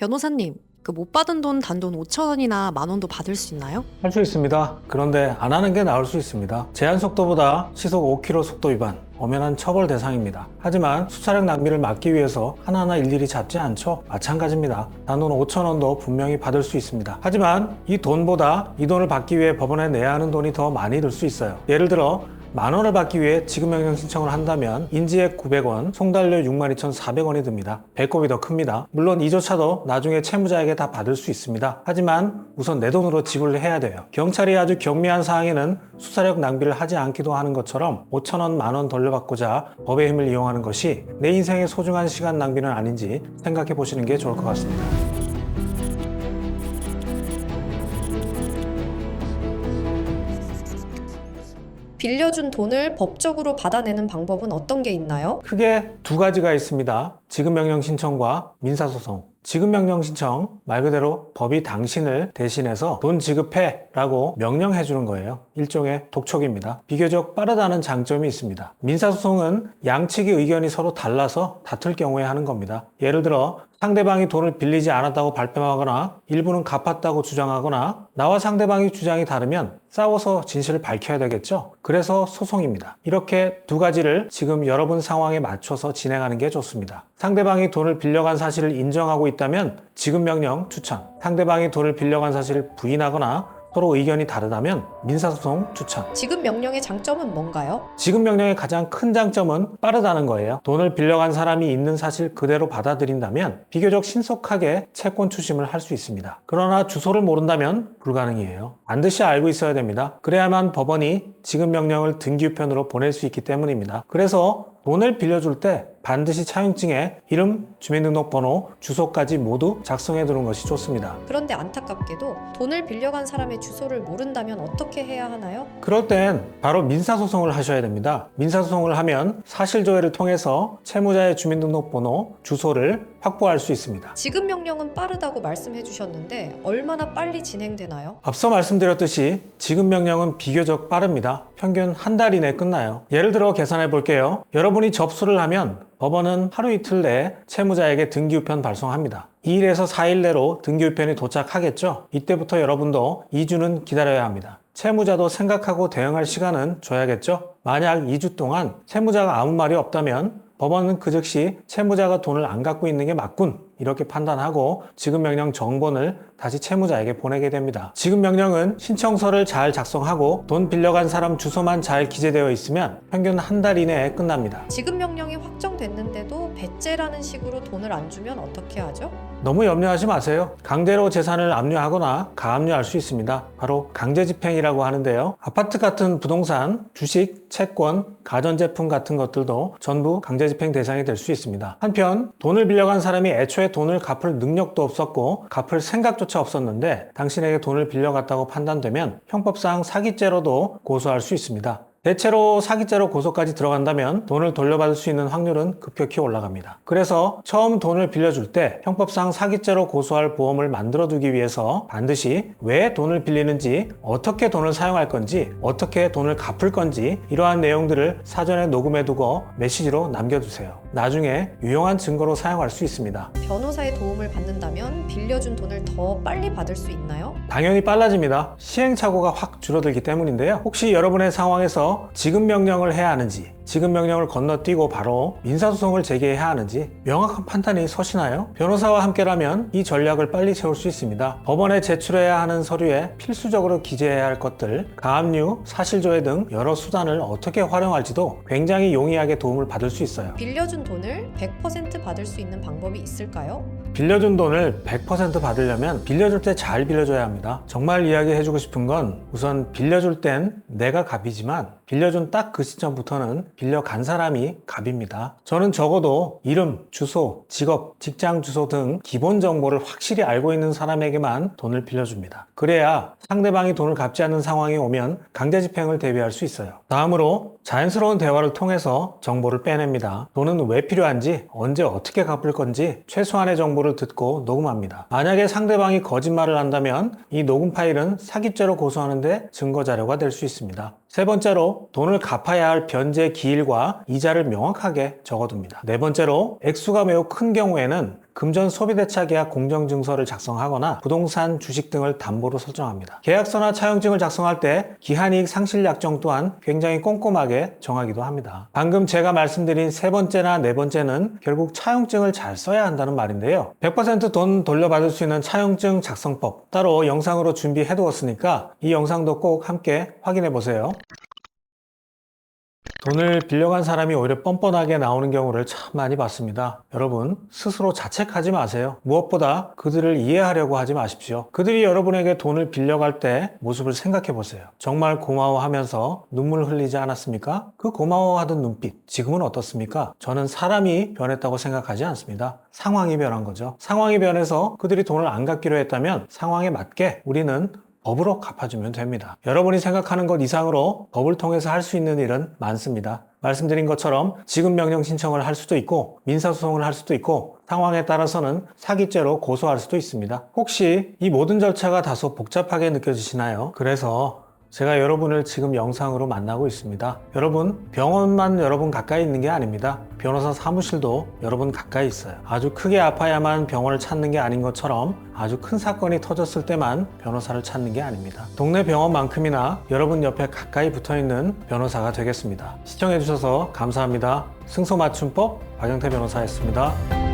변호사님, 그 못 받은 돈 단돈 5천 원이나 만 원도 받을 수 있나요? 할 수 있습니다. 그런데 안 하는 게 나을 수 있습니다. 제한 속도보다 시속 5km 속도 위반, 엄연한 처벌 대상입니다. 하지만 수차량 낭비를 막기 위해서 하나하나 일일이 잡지 않죠? 마찬가지입니다. 단돈 5천 원도 분명히 받을 수 있습니다. 하지만 이 돈보다 이 돈을 받기 위해 법원에 내야 하는 돈이 더 많이 들 수 있어요. 예를 들어 만 원을 받기 위해 지급명령 신청을 한다면 인지액 900원, 송달료 62,400원이 듭니다. 배꼽이 더 큽니다. 물론 이조차도 나중에 채무자에게 다 받을 수 있습니다. 하지만 우선 내 돈으로 지불을 해야 돼요. 경찰이 아주 경미한 사항에는 수사력 낭비를 하지 않기도 하는 것처럼 5천원, 만원 돌려받고자 법의 힘을 이용하는 것이 내 인생의 소중한 시간 낭비는 아닌지 생각해 보시는 게 좋을 것 같습니다. 빌려준 돈을 법적으로 받아내는 방법은 어떤 게 있나요? 크게 두 가지가 있습니다. 지급명령 신청과 민사소송. 지급명령 신청 말 그대로 법이 당신을 대신해서 돈 지급해 라고 명령해 주는 거예요. 일종의 독촉입니다. 비교적 빠르다는 장점이 있습니다. 민사소송은 양측의 의견이 서로 달라서 다툴 경우에 하는 겁니다. 예를 들어 상대방이 돈을 빌리지 않았다고 발뺌하거나 일부는 갚았다고 주장하거나 나와 상대방의 주장이 다르면 싸워서 진실을 밝혀야 되겠죠. 그래서 소송입니다. 이렇게 두 가지를 지금 여러분 상황에 맞춰서 진행하는 게 좋습니다. 상대방이 돈을 빌려간 사실을 인정하고 있다면 지급 명령 추천. 상대방이 돈을 빌려간 사실을 부인하거나 서로 의견이 다르다면 민사소송 추천. 지급 명령의 장점은 뭔가요? 지급 명령의 가장 큰 장점은 빠르다는 거예요. 돈을 빌려간 사람이 있는 사실 그대로 받아들인다면 비교적 신속하게 채권 추심을 할 수 있습니다. 그러나 주소를 모른다면 불가능이에요. 반드시 알고 있어야 됩니다. 그래야만 법원이 지급 명령을 등기우편으로 보낼 수 있기 때문입니다. 그래서 돈을 빌려줄 때 반드시 차용증에 이름, 주민등록번호, 주소까지 모두 작성해 두는 것이 좋습니다. 그런데 안타깝게도 돈을 빌려간 사람의 주소를 모른다면 어떻게 해야 하나요? 그럴 땐 바로 민사소송을 하셔야 됩니다. 민사소송을 하면 사실조회를 통해서 채무자의 주민등록번호, 주소를 확보할 수 있습니다. 지급 명령은 빠르다고 말씀해 주셨는데 얼마나 빨리 진행되나요? 앞서 말씀드렸듯이 지급 명령은 비교적 빠릅니다. 평균 한 달 이내 끝나요. 예를 들어 계산해 볼게요. 여러분이 접수를 하면 법원은 하루 이틀 내에 채무자에게 등기우편 발송합니다. 2일에서 4일 내로 등기우편이 도착하겠죠? 이때부터 여러분도 2주는 기다려야 합니다. 채무자도 생각하고 대응할 시간은 줘야겠죠? 만약 2주 동안 채무자가 아무 말이 없다면 법원은 그 즉시 채무자가 돈을 안 갖고 있는 게 맞군 이렇게 판단하고 지급명령 정본을 다시 채무자에게 보내게 됩니다. 지급명령은 신청서를 잘 작성하고 돈 빌려간 사람 주소만 잘 기재되어 있으면 평균 한 달 이내에 끝납니다. 지급 명령이 확정됐는데도 배째라는 식으로 돈을 안 주면 어떻게 하죠? 너무 염려하지 마세요. 강제로 재산을 압류하거나 가압류할 수 있습니다. 바로 강제집행이라고 하는데요. 아파트 같은 부동산, 주식, 채권, 가전제품 같은 것들도 전부 강제집행 대상이 될 수 있습니다. 한편 돈을 빌려간 사람이 애초에 돈을 갚을 능력도 없었고 갚을 생각조차 없었는데 당신에게 돈을 빌려갔다고 판단되면 형법상 사기죄로도 고소할 수 있습니다. 대체로 사기죄로 고소까지 들어간다면 돈을 돌려받을 수 있는 확률은 급격히 올라갑니다. 그래서 처음 돈을 빌려줄 때 형법상 사기죄로 고소할 보험을 만들어두기 위해서 반드시 왜 돈을 빌리는지, 어떻게 돈을 사용할 건지, 어떻게 돈을 갚을 건지 이러한 내용들을 사전에 녹음해두고 메시지로 남겨두세요. 나중에 유용한 증거로 사용할 수 있습니다. 변호사의 도움을 받는다면 빌려준 돈을 더 빨리 받을 수 있나요? 당연히 빨라집니다. 시행착오가 확 줄어들기 때문인데요. 혹시 여러분의 상황에서 지급 명령을 해야 하는지, 지급 명령을 건너뛰고 바로 민사소송을 제기해야 하는지 명확한 판단이 서시나요? 변호사와 함께라면 이 전략을 빨리 세울 수 있습니다. 법원에 제출해야 하는 서류에 필수적으로 기재해야 할 것들, 가압류, 사실조회 등 여러 수단을 어떻게 활용할지도 굉장히 용이하게 도움을 받을 수 있어요. 빌려준 돈을 100% 받을 수 있는 방법이 있을까요? 빌려준 돈을 100% 받으려면 빌려줄 때 잘 빌려줘야 합니다. 정말 이야기해주고 싶은 건 우선 빌려줄 땐 내가 갑이지만 빌려준 딱 그 시점부터는 빌려간 사람이 갑입니다. 저는 적어도 이름, 주소, 직업, 직장 주소 등 기본 정보를 확실히 알고 있는 사람에게만 돈을 빌려줍니다. 그래야 상대방이 돈을 갚지 않는 상황이 오면 강제 집행을 대비할 수 있어요. 다음으로 자연스러운 대화를 통해서 정보를 빼냅니다. 돈은 왜 필요한지, 언제 어떻게 갚을 건지 최소한의 정보를 듣고 녹음합니다. 만약에 상대방이 거짓말을 한다면 이 녹음 파일은 사기죄로 고소하는데 증거 자료가 될 수 있습니다. 세 번째로 돈을 갚아야 할 변제 기일과 이자를 명확하게 적어둡니다. 네 번째로 액수가 매우 큰 경우에는 금전 소비대차 계약 공정증서를 작성하거나 부동산 주식 등을 담보로 설정합니다. 계약서나 차용증을 작성할 때 기한이익 상실 약정 또한 굉장히 꼼꼼하게 정하기도 합니다. 방금 제가 말씀드린 세 번째나 네 번째는 결국 차용증을 잘 써야 한다는 말인데요. 100%돈 돌려받을 수 있는 차용증 작성법 따로 영상으로 준비해 두었으니까 이 영상도 꼭 함께 확인해 보세요. 돈을 빌려간 사람이 오히려 뻔뻔하게 나오는 경우를 참 많이 봤습니다. 여러분, 스스로 자책하지 마세요. 무엇보다 그들을 이해하려고 하지 마십시오. 그들이 여러분에게 돈을 빌려갈 때 모습을 생각해 보세요. 정말 고마워하면서 눈물 흘리지 않았습니까? 그 고마워하던 눈빛, 지금은 어떻습니까? 저는 사람이 변했다고 생각하지 않습니다. 상황이 변한 거죠. 상황이 변해서 그들이 돈을 안 갚기로 했다면 상황에 맞게 우리는 법으로 갚아주면 됩니다. 여러분이 생각하는 것 이상으로 법을 통해서 할 수 있는 일은 많습니다. 말씀드린 것처럼 지급 명령 신청을 할 수도 있고 민사소송을 할 수도 있고 상황에 따라서는 사기죄로 고소할 수도 있습니다. 혹시 이 모든 절차가 다소 복잡하게 느껴지시나요? 그래서 제가 여러분을 지금 영상으로 만나고 있습니다. 여러분, 병원만 여러분 가까이 있는 게 아닙니다. 변호사 사무실도 여러분 가까이 있어요. 아주 크게 아파야만 병원을 찾는 게 아닌 것처럼 아주 큰 사건이 터졌을 때만 변호사를 찾는 게 아닙니다. 동네 병원만큼이나 여러분 옆에 가까이 붙어 있는 변호사가 되겠습니다. 시청해주셔서 감사합니다. 승소 맞춤법 박영태 변호사였습니다.